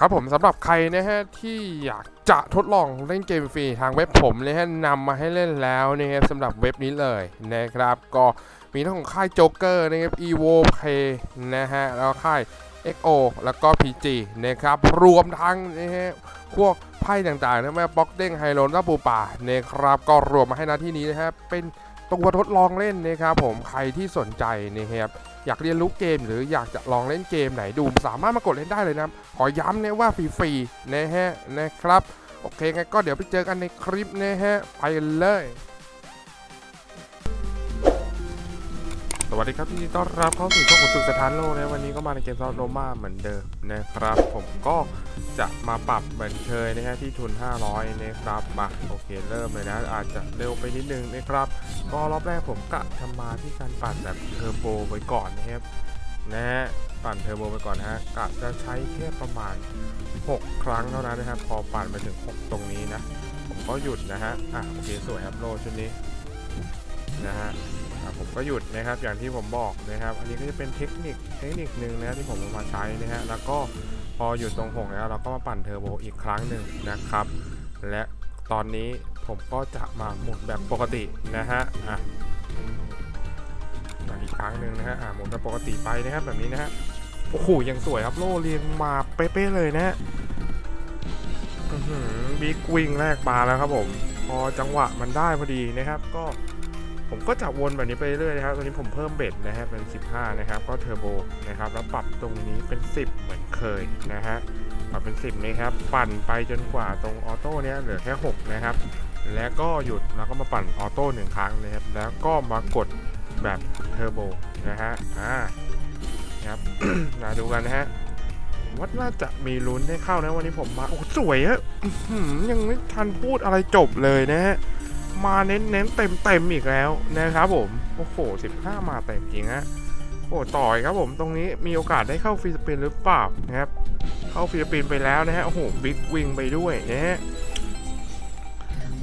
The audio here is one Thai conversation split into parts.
ครับผมสำหรับใครนะฮะที่อยากจะทดลองเล่นเกมฟรีทางเว็บผมนะฮะนำมาให้เล่นแล้วนะฮะสำหรับเว็บนี้เลยนะครับ ก็มีทั้งของค่ายโจ๊กเกอร์นะครับ evo play นะฮะแล้วค่าย XO แล้วก็ PG นะครับ รวมทั้งนะฮะพวกไพ่ต่างๆนะแม่บ็อกเด้งไฮโลนปูป่านะครับ ก็รวมมาให้หน้าที่นี้นะฮะเป็นตัวทดลองเล่นนะครับผมใครที่สนใจนะครับ อยากเรียนรู้เกม หรืออยากจะลองเล่นเกมไหนดู สามารถมากดเล่นได้เลยนะขอย้ำนะว่าฟรีๆนะฮะนะครับโอเคงั้นก็เดี๋ยวไปเจอกันในคลิปนะฮะไปเลยสวัสดีครับที่ต้อนรับเข้าสู่ช่องของสุดสถานโลกนะวันนี้ก็มาในเกมซอฟโรมาเหมือนเดิมนะครับ ผมก็จะมาปรับเหมือนเคยนะฮะที่ทุน 500 นะครับมาโอเคเริ่มเลยนะอาจจะเร็วไปนิดนึงนะครับ ก็รอบแรกผมกะทำมาที่การปั่นแบบเทอร์โบไว้ก่อนนะครับนะฮะปั่นเทอร์โบไปก่อนนะฮะกะจะใช้แค่ประมาณ 6 ครั้งเท่านั้นนะครับ พอปั่นไปถึง 6 ตรงนี้นะ ผมก็หยุดนะฮะอะโอเคสวยครับโลชุดนี้นะฮะผมก็หยุดนะครับอย่างที่ผมบอกนะครับ อันนี้ก็จะเป็นเทคนิคเทคนิคหนึ่งนะที่ผมเอามาใช้นะฮะแล้วก็พอหยุดตรงหกแล้วเราก็มาปั่นเทอร์โบอีกครั้งหนึ่งนะครับ และตอนนี้ ผมก็จะมาหมุนแบบปกตินะฮะอะมาอีกครั้งหนึ่งนะฮะอะหมุนแบบปกติไปนะครับแบบนี้นะฮะโอ้โหยังสวยครับโล่เรียงมาเป๊ะๆเลยนะฮะบิ๊กวิงแรกมาแล้วครับผม พอจังหวะมันได้พอดีนะครับ ก็ผมก็จะวนแบบนี้ไปเรื่อยนะครับตอนนี้ผมเพิ่มเบ็ดนะฮะเป็น 15 นะครับ ก็เทอร์โบนะครับ แล้วปรับตรงนี้เป็น 10 เหมือนเคยนะฮะปรับเป็น 10 นะครับ ปั่นไปจนกว่าตรงออโต้เนี้ยเหลือแค่ 6 นะครับ แล้วก็หยุดแล้วก็มาปั่นออโต้หนึ่งครั้งนะครับ แล้วก็มากดแบบเทอร์โบนะฮะ อ่านะครับมาดูกันนะฮะวัดน่าจะมีลุ้นได้เข้านะวันนี้ผมมา โอ้สวยอะยังไม่ทันพูดอะไรจบเลยนะฮะ มาเน้นเน้นเต็มเต็มๆอีกแล้วนะครับผม โอ้โห15มาเต็มจริงฮะ โอ้ต่อยครับผมตรงนี้มีโอกาสได้เข้าฟิลิปปินส์หรือเปล่านะครับ เข้าฟิลิปปินส์ไปแล้วนะฮะ โอ้โหบิ๊กวิงไปด้วยนะฮะ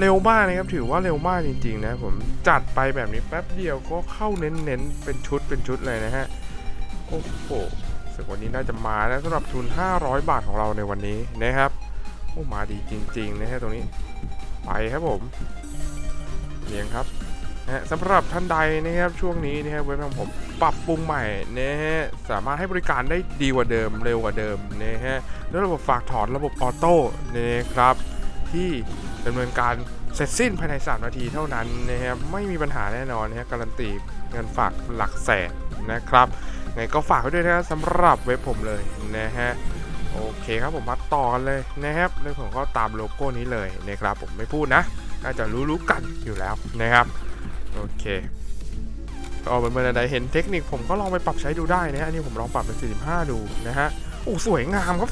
เร็วมากนะครับถือว่าเร็วมากจริงๆนะผมจัดไปแบบนี้แป๊บเดียวก็เข้าเน้นๆเป็นชุดเป็นชุดเลยนะฮะโอ้โหสึกวันนี้น่าจะมาแล้วสำหรับทุน 500 บาทของเราในวันนี้นะครับโอ้มาดีจริงๆนะฮะตรงนี้ไปครับผมเลี้ยงครับนะสำหรับท่านใดนะครับช่วงนี้นะครับเว็บของผมปรับปรุงใหม่นะฮะสามารถให้บริการได้ดีกว่าเดิมเร็วกว่าเดิมนะฮะด้วยระบบฝากถอนระบบออโต้นะครับ ที่ดำเนินการเสร็จสิ้นภายใน 3 นาทีเท่านั้นนะครับไม่มีปัญหาแน่นอนนะฮะการันตีเงินฝากหลักแสนนะครับไงก็ฝากไว้ด้วยนะสำหรับเว็บผมเลยนะฮะโอเคครับผมมาต่อกันเลยนะครับเรื่องของก็ตามโลโก้นี้เลยนะครับผมไม่พูดนะน่าจะรู้ๆกันอยู่แล้วนะครับโอเคก็เหมือนเมื่อใดเห็นเทคนิคผมก็ลองไปปรับใช้ดูได้นะฮะอันนี้ผมลองปรับเป็น 45 ดูนะฮะโอ้สวยงามครับ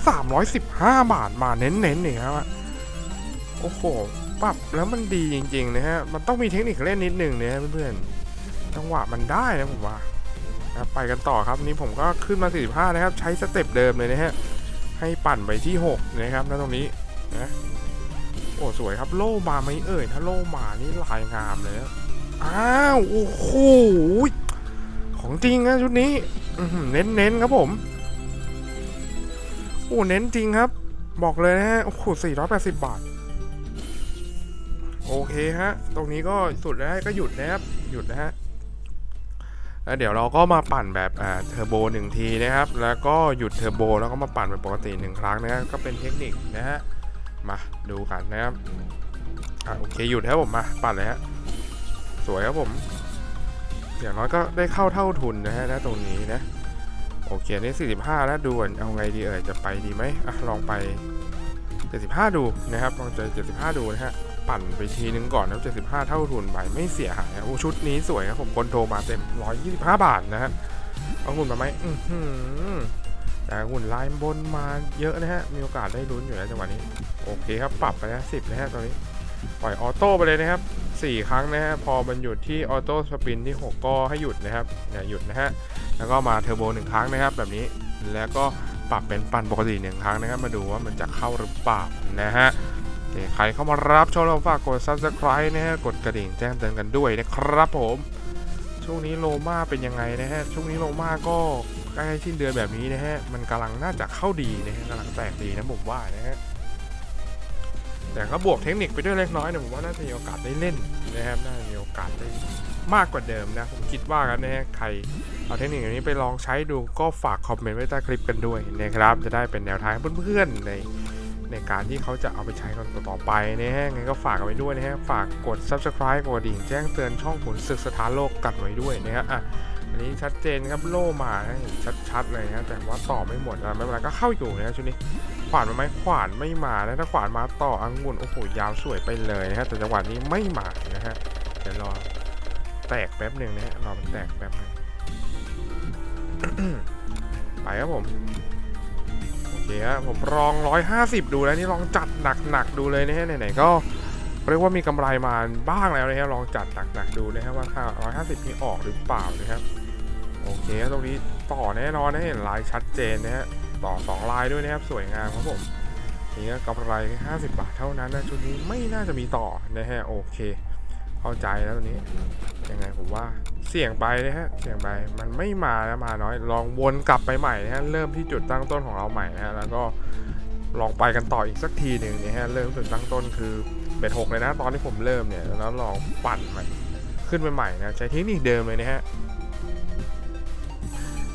315 บาทมาเน้นๆนี่ครับ โอ้โห ปรับแล้วมันดีจริงๆนะฮะ มันต้องมีเทคนิคเล่นนิดหนึ่งนะเพื่อนๆ จังหวะมันได้นะผมว่านะไปกันต่อครับนี่ผมก็ขึ้นมา 45 นะครับ ใช้สเต็ปเดิมเลยนะฮะ ให้ปั่นไปที่ 6 นะครับแล้วตรงนี้นะโอ้สวยครับโล่มาไหมเอ่ย ถ้าโล่มานี่ลายงามเลยนะอ้าว โอ้โห ของจริงนะชุดนี้เน้นเน้นๆครับผมโอ้เน้นจริงครับ บอกเลยนะฮะโอ้โห480 บาท โอเคฮะ ตรงนี้ก็สุดแล้วก็หยุดนะครับหยุดนะฮะแล้วเดี๋ยวเราก็มาปั่นแบบอ่าเทอร์โบหนึ่งทีนะครับ แล้วก็หยุดเทอร์โบแล้วก็มาปั่นเป็นปกติหนึ่งครั้งนะฮะก็เป็นเทคนิคนะฮะมาดูกันนะครับอะโอเคหยุดครับผมมาปัดเลยฮะสวยครับผมอย่างน้อยก็ได้เข้าเท่าทุนนะฮะณตรงนี้นะโอเคนี่45 แล้วดูก่อนเอาไงดีเอ่ยจะไปดีไหมอะลองไป 75 ดูนะครับลองเจอ75 ดูนะฮะ ปั่นไปทีนึงก่อนนะ75 เท่าทุนไปไม่เสียหายนะโอ้ชุดนี้สวยครับผมคนโทรมาเต็ม 125 บาทนะฮะเอาหุ่นมาไหมอื้อหือแต่หุ่นลายบนมาเยอะนะฮะ มีโอกาสได้ลุ้นอยู่แล้วจังหวะนี้ โอเคครับปรับไปนะสิบนะฮะตอนนี้ ปล่อยออโต้ไปเลยนะครับ 4 ครั้งนะฮะ พอมันหยุดที่ออโต้สปินที่ 6 ก็ให้หยุดนะครับอย่าหยุดนะฮะ แล้วก็มาเทอร์โบหนึ่งครั้งนะครับ แบบนี้แล้วก็ปรับเป็นปั่นปกติหนึ่งครั้งนะครับ มาดูว่ามันจะเข้าหรือเปล่านะฮะ เคใครเข้ามารับชมเราฝากกด subscribe นะฮะ กดกระดิ่งแจ้งเตือนกันด้วยนะครับผม ช่วงนี้โลมาเป็นยังไงนะฮะ ช่วงนี้โลมาก็ใกล้สิ้นเดือนแบบนี้นะฮะ มันกำลังน่าจะเข้าดีนะฮะกำลังแตกดีนะผมว่านะฮะ แต่ก็บวกเทคนิคไปด้วยเล็กน้อยเนี่ยผมว่าน่าจะมีโอกาสได้เล่นนะครับ น่าจะมีโอกาสได้มากกว่าเดิมนะ ผมคิดว่ากันนะฮะ ใครเอาเทคนิคนนี้ไปลองใช้ดูก็ฝากคอมเมนต์ไว้ใต้คลิปกันด้วยนะครับ จะได้เป็นแนวทางให้เพื่อนๆใน ในการที่เขาจะเอาไปใช้กันต่อไปนะฮะงั้นก็ฝากเอาไว้ด้วยนะฮะ ฝากกด subscribe กดดิ่งแจ้งเตือนช่องขุนศึกสถานโลกกันไว้ด้วยนะฮะอะอันนี้ชัดเจนครับโล่มานะชัดๆเลยนะแต่ว่าต่อไม่หมดอะไม่เป็นไรก็เข้าอยู่นะชุดนี้ขวานมาไหมขวานไม่มานะถ้าขวานมาต่ออังุ่นโอ้โหยาวสวยไปเลยนะฮะแต่จังหวะนี้ไม่มานะฮะเดี๋ยวรอแตกแป๊บหนึ่งนะฮะรอมันแตกแป๊บหนึ่งไปครับผม ฮะผมลอง 150 ดูแล้วนี่ลองจัดหนักๆดูเลยนะฮะไหนๆก็เรียกว่ามีกำไรมาบ้างแล้วนะฮะลองจัดหนักๆดูนะฮะว่าค่า 150 นี่ออกหรือเปล่านะครับโอเคตรงนี้ต่อแน่นอนนะเห็นลายชัดเจนนะฮะต่อ 2 ลายด้วยนะครับสวยงามครับผมนี่ก็กำไรแค่50 บาทเท่านั้นนะชุดนี้ไม่น่าจะมีต่อนะฮะโอเค เข้าใจแล้วตรงนี้ยังไงผมว่า เสี่ยงไปนะฮะ เสี่ยงไป มันไม่มานะมาน้อย ลองวนกลับไปใหม่นะฮะ เริ่มที่จุดตั้งต้นของเราใหม่นะฮะ แล้วก็ลองไปกันต่ออีกสักทีหนึ่งนะฮะ เริ่มจุดตั้งต้นคือเบ็ดหกเลยนะ ตอนที่ผมเริ่มเนี่ย แล้วลองปั่นมันขึ้นไปใหม่นะ ใช้เทคนิคเดิมเลยนะฮะ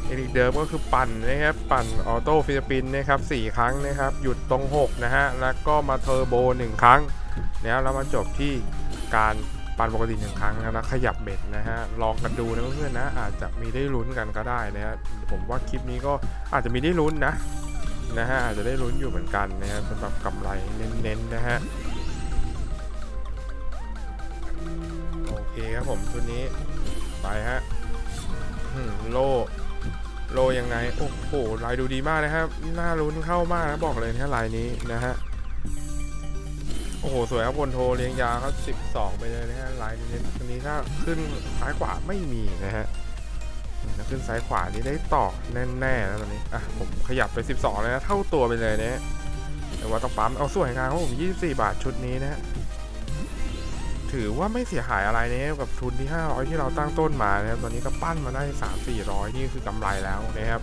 เทคนิคเดิมก็คือปั่นนะครับ ปั่นออโต้ฟิลิปปินนะครับสี่ครั้งนะครับ หยุดตรงหกนะฮะ แล้วก็มาเทอร์โบหนึ่งครั้ง แล้วแล้วมาจบที่การ ปั่นปกติหนึ่งครั้งนะแล้วขยับเบ็ดนะฮะลองกันดูนะเพื่อนๆนะ อาจจะมีได้ลุ้นกันก็ได้นะฮะผมว่าคลิปนี้ก็อาจจะมีได้ลุ้นนะนะฮะอาจจะได้ลุ้นอยู่เหมือนกันนะฮะสำหรับกำไรเน้นๆนะฮะโอเคครับผมชุดนี้ไปฮะโลโลยังไง โอ้โหลายดูดีมากนะครับ น่าลุ้นเข้ามากนะบอกเลยนะลายนี้นะฮะ โอ้โห สวยครับบนโทเลี้ยงยาครับ12 ไปเลยนะฮะลายนี้อันนี้ถ้าขึ้นซ้ายขวาไม่มีนะฮะถ้าขึ้นซ้ายขวานี่ได้ต่อแน่ๆแล้วตอนนี้อะผมขยับไป 12 เลยนะ เท่าตัวไปเลยเนะฮะแต่ว่าต้องปั๊มเอาสวยงามครับผม 24 บาทชุดนี้นะฮะถือว่าไม่เสียหายอะไรนะครับกับทุนที่ 500 ที่เราตั้งต้นมานะครับตอนนี้ก็ปั้นมาได้ 3 400 นี่คือกำไรแล้วนะครับ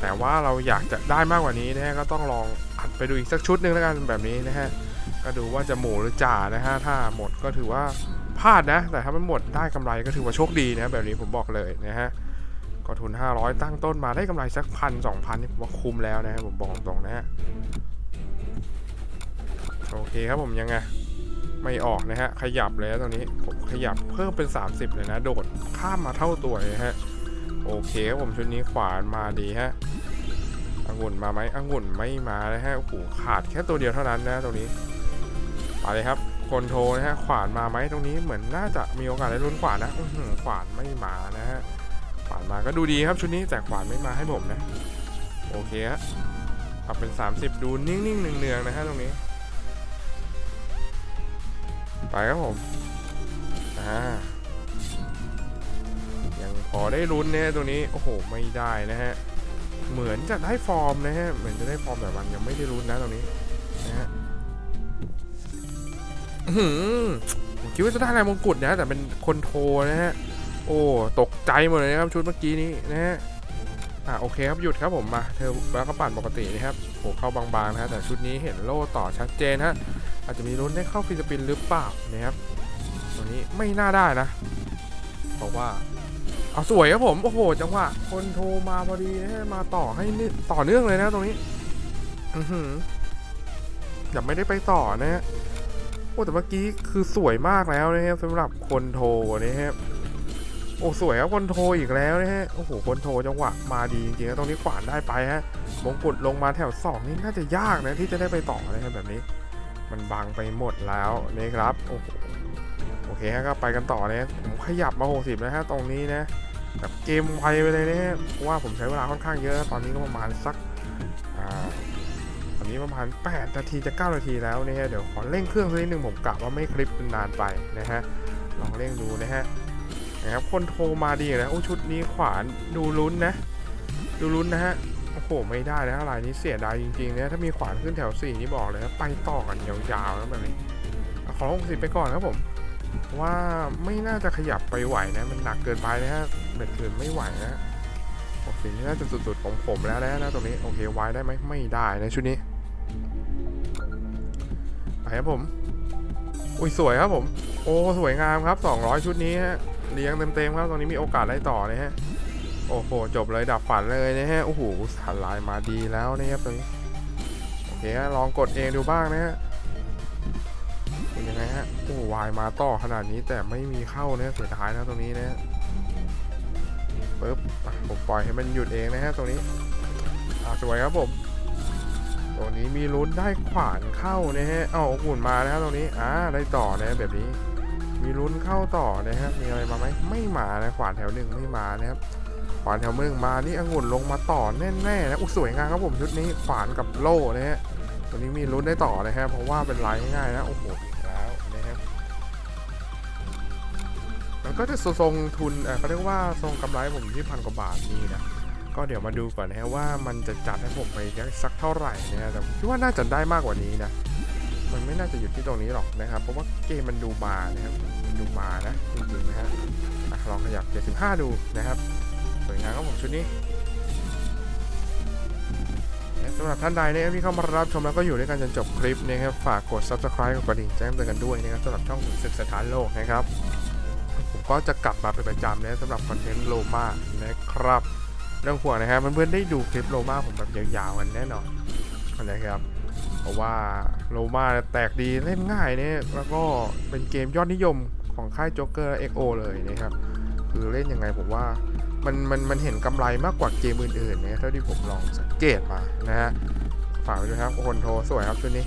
แต่ว่าเราอยากจะได้มากกว่านี้นะฮะก็ต้องลองอัดไปดูอีกสักชุดหนึ่งแล้วกันแบบนี้นะฮะ ก็ดูว่าจะหมูหรือจ่านะฮะถ้าหมดก็ถือว่าพลาดนะ แต่ถ้ามันหมดได้กำไรก็ถือว่าโชคดีนะแบบนี้ผมบอกเลยนะฮะก็ทุน 500 ตั้งต้นมาได้กำไรสักพันสองพันนี่ผมว่าคุ้มแล้วนะฮะผมบอกตรงนะฮะโอเคครับผมยังไงไม่ออกนะฮะ ขยับเลยนะตรงนี้ผมขยับเพิ่มเป็น 30 เลยนะ โดดข้ามมาเท่าตัวเลยฮะ โอเคครับผมชุดนี้ขวานมาดีฮะองุ่นมาไหมองุ่นไม่มานะฮะโอ้โหขาดแค่ตัวเดียวเท่านั้นนะตรงนี้ ไปเลยครับคนโทนะฮะขวานมาไหมตรงนี้เหมือนน่าจะมีโอกาสได้ลุ้นขวานนะอืขวานไม่มานะฮะขวานมาก็ดูดีครับชุดนี้แต่ขวานไม่มาให้ผมนะ โอเคฮะปรับเป็น 30 ดูนิ่งๆเนืองๆนะฮะตรงนี้ ไปครับผมอ่ายังพอได้ลุ้นนะตัวนี้โอ้โหไม่ได้นะฮะเหมือนจะได้ฟอร์มนะฮะเหมือนจะได้ฟอร์มแต่มันยังไม่ได้ลุ้นนะตรงนี้นะฮะ ผมคิดว่าจะได้อะไรมงกุฎนะ แต่เป็นคนโทรนะฮะ โอ้ ตกใจหมดเลยนะครับชุดเมื่อกี้นี้นะฮะ อ่าโอเคครับหยุดครับผมมาเธอแล้วก็ปั่นปกตินะครับโหเข้าบางๆนะฮะแต่ชุดนี้เห็นโล่ต่อชัดเจนฮะ อาจจะมีลุ้นได้เข้าฟิลิปปินหรือเปล่านะครับ ตัวนี้ไม่น่าได้นะเพราะว่าเอาสวยครับผม โอ้โห จังหวะ คนโทรมาพอดีนะฮะมาต่อให้ต่อเนื่องเลยนะตรงนี้ อือหือยังไม่ได้ไปต่อนะฮะ โอ้แต่เมื่อกี้คือสวยมากแล้วนะครับสำหรับคนโทนะครับโอ้สวยครับคนโทอีกแล้วนะฮะโอ้โหคนโทจังหวะมาดีจริงๆตรงนี้ขวานได้ไปฮะมงกุฎลงมาแถวสองนี่น่าจะยากนะที่จะได้ไปต่อนะครับแบบนี้ มันบังไปหมดแล้วนะครับโอ้โหโอเคฮะก็ไปกันต่อนะผมขยับมา 60 นะฮะตรงนี้นะแบบเกมไวไปเลยนะฮะเพราะว่าผมใช้เวลาค่อนข้างเยอะตอนนี้ก็ประมาณสัก นี้ประมาณ 8 นาทีจะ 9 นาทีแล้วนะฮะเดี๋ยวขอเร่งเครื่องสักนิดนึงผมกะว่าไม่คลิปนานไปนะฮะลองเร่งดูนะฮะนะครับคนโทรมาดีนะโอ้ชุดนี้ขวานดูลุ้นนะ ดูลุ้นนะฮะโอ้โหไม่ได้นะอะไรนี้เสียดายจริงๆนะถ้ามีขวานขึ้นแถว4นี่บอกเลยนะไปต่อกันยาวๆแล้วแบบนี้ขอลงสิไปก่อนครับผมว่าไม่น่าจะขยับไปไหวนะมันหนักเกินไปนะฮะเบ็ดคืนไม่ไหวนะโอโอเคนี่น่าจะสุดๆของผมแล้วนะนะตรงนี้โอเคไวายได้ไหมไม่ได้นะชุดนี้ ครับผม อุ้ยสวยครับผม โอ้สวยงามครับ 200 ชุดนี้ฮะ เลี้ยงเต็มๆครับ ตรงนี้มีโอกาสได้ต่อนะฮะ โอ้โห จบเลยดับฝันเลยนะฮะ โอ้โหสันลายมาดีแล้วนะครับตรงนี้ โอเคลองกดเองดูบ้างนะฮะเป็นยังไงฮะ โอ้วายมาต่อขนาดนี้แต่ไม่มีเข้านะเสียดายนะตรงนี้นะฮะปึ๊บผมปล่อยให้มันหยุดเองนะฮะตรงนี้สวยครับผม ตรงนี้มีลุ้นได้ขวานเข้านะฮะเอาอุ่นมานะครับตรงนี้อ่าได้ต่อนะแบบนี้ มีลุ้นเข้าต่อนะครับมีอะไรมาไหมไม่มานะขวานแถวหนึ่งไม่มานะครับขวานแถวหนึ่งมานี่องุ่นลงมาต่อแน่ๆนะอุ้สวยงามครับผมชุดนี้ขวานกับโล่นะฮะตัวนี้มีลุ้นได้ต่อนะครับเพราะว่าเป็นลายง่ายๆนะโอ้โหแล้วนะครับมันก็จะทรงทุนเอ่อเขาเรียกว่าทรงกำไรผมที่พันกว่าบาทนี่นะ ก็เดี๋ยวมาดูก่อนนะว่ามันจะจัดให้ผมไปได้สักเท่าไหร่นะฮะแต่คิดว่าน่าจะได้มากกว่านี้นะ มันไม่น่าจะอยู่ที่ตรงนี้หรอกนะครับ เพราะว่าเกมมันดูมานะครับมันดูมานะจริงๆนะฮะลองขยับ 75 ดูนะครับสวยงามครับผมชุดนี้และสำหรับท่านใดนะครับที่เข้ามารับชมแล้วก็อยู่ด้วยกันจนจบคลิปนะครับฝากกด subscribe กดกระดิ่งแจ้งเตือนกันด้วยนะครับสำหรับช่องขุนศึกสถานโลกนะครับ ผมก็จะกลับมาเป็นประจำนะสำหรับคอนเทนต์โลมานะครับ เรื่องห่วงนะครับเพื่อนๆได้ดูคลิปโลมาผมแบบยาวๆกันแน่นอนนะครับเพราะว่าโลมาแตกดีเล่นง่ายเนี่ยแล้วก็เป็นเกมยอดนิยมของค่ายโจ๊กเกอร์เอ็กโอเลยนะครับคือเล่นยังไงผมว่ามันมันมันเห็นกำไรมากกว่าเกมอื่นๆเนี่ยเท่าที่ผมลองสังเกตมานะฮะฝากไว้ด้วยครับคนโทรสวยครับชุดนี้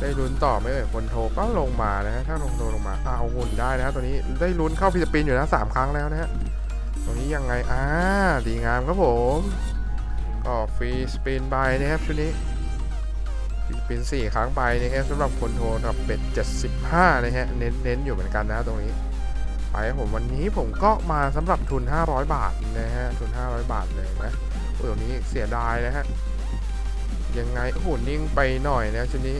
ได้ลุ้นต่อไหมเอ่ยคนโทรก็ลงมานะฮะถ้าลงโทรลงมาเอาหุ่นได้นะฮะตัวนี้ได้ลุ้นเข้าฟิลิปปินอยู่นะสามครั้งแล้วนะฮะ รงนี้ยังไง อ่า ดีงามครับผม ก็ฟรีสปินไปนะครับชุดนี้ฟรีสปินสี่ครั้งไปนะครับสำหรับคนโทรกับเป็ด75 นะฮะ เน้นเน้นอยู่เหมือนกันนะตรงนี้ ไปผมวันนี้ผมก็มาสำหรับทุน 500 บาทนะฮะ ทุน 500 บาทเลยนะโอ้ยตรงนี้เสียดายนะฮะ ยังไง โอ้โห นิ่งไปหน่อยนะชุดนี้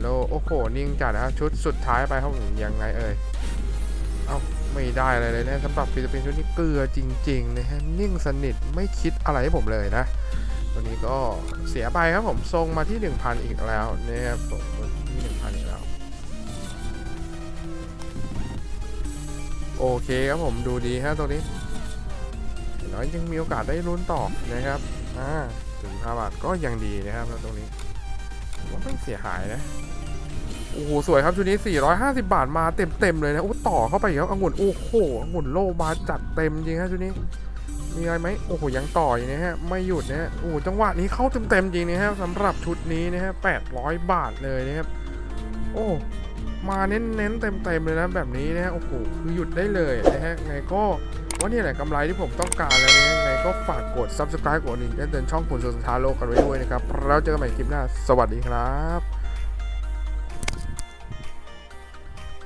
โลโอ้โห นิ่งจัดนะชุดสุดท้ายไปครับผมยังไงเอ่ย ไม่ได้อะไรเลยนะสำหรับฟิลิปปินส์ชุดนี้เกลือจริงๆนะฮะนิ่งสนิทไม่คิดอะไรให้ผมเลยนะตัวนี้ก็เสียไปครับผมทรงมาที่ 1,000 อีกแล้วนะครับผมที่ 1,000 อีกแล้ว โอเคครับผมดูดีฮะตรงนี้น้อยยังมีโอกาสได้ลุ้นต่อนะครับอ่าถึง5บาทก็ยังดีนะครับแล้วตรงนี้ผมว่าไม่เสียหายนะ โอ้โหสวยครับชุดนี้ 450 บาทมาเต็มๆเลยนะโอ้ต่อเข้าไปอีกครับองุ่นโอ้โหองุ่นโลมาจัดเต็มจริงฮะชุดนี้ มีอะไรไหมโอ้โหยังต่ออยู่นะฮะไม่หยุดนะฮะโอ้โหจังหวะนี้เข้าเต็มๆจริงนะฮะสำหรับชุดนี้นะฮะ800 บาทเลยนะครับโอ้มาเน้นๆเต็มๆเลยนะแบบนี้นะฮะโอ้โหคือหยุดได้เลยนะฮะไงก็ว่านี่แหละกำไรที่ผมต้องการแล้วนะไงก็ฝากกด subscribe กดกระดิ่งแจ้งเตือนช่องคุณสุนทาโลกกันไว้ด้วยนะครับ แล้วเจอกันใหม่คลิปหน้า สวัสดีครับ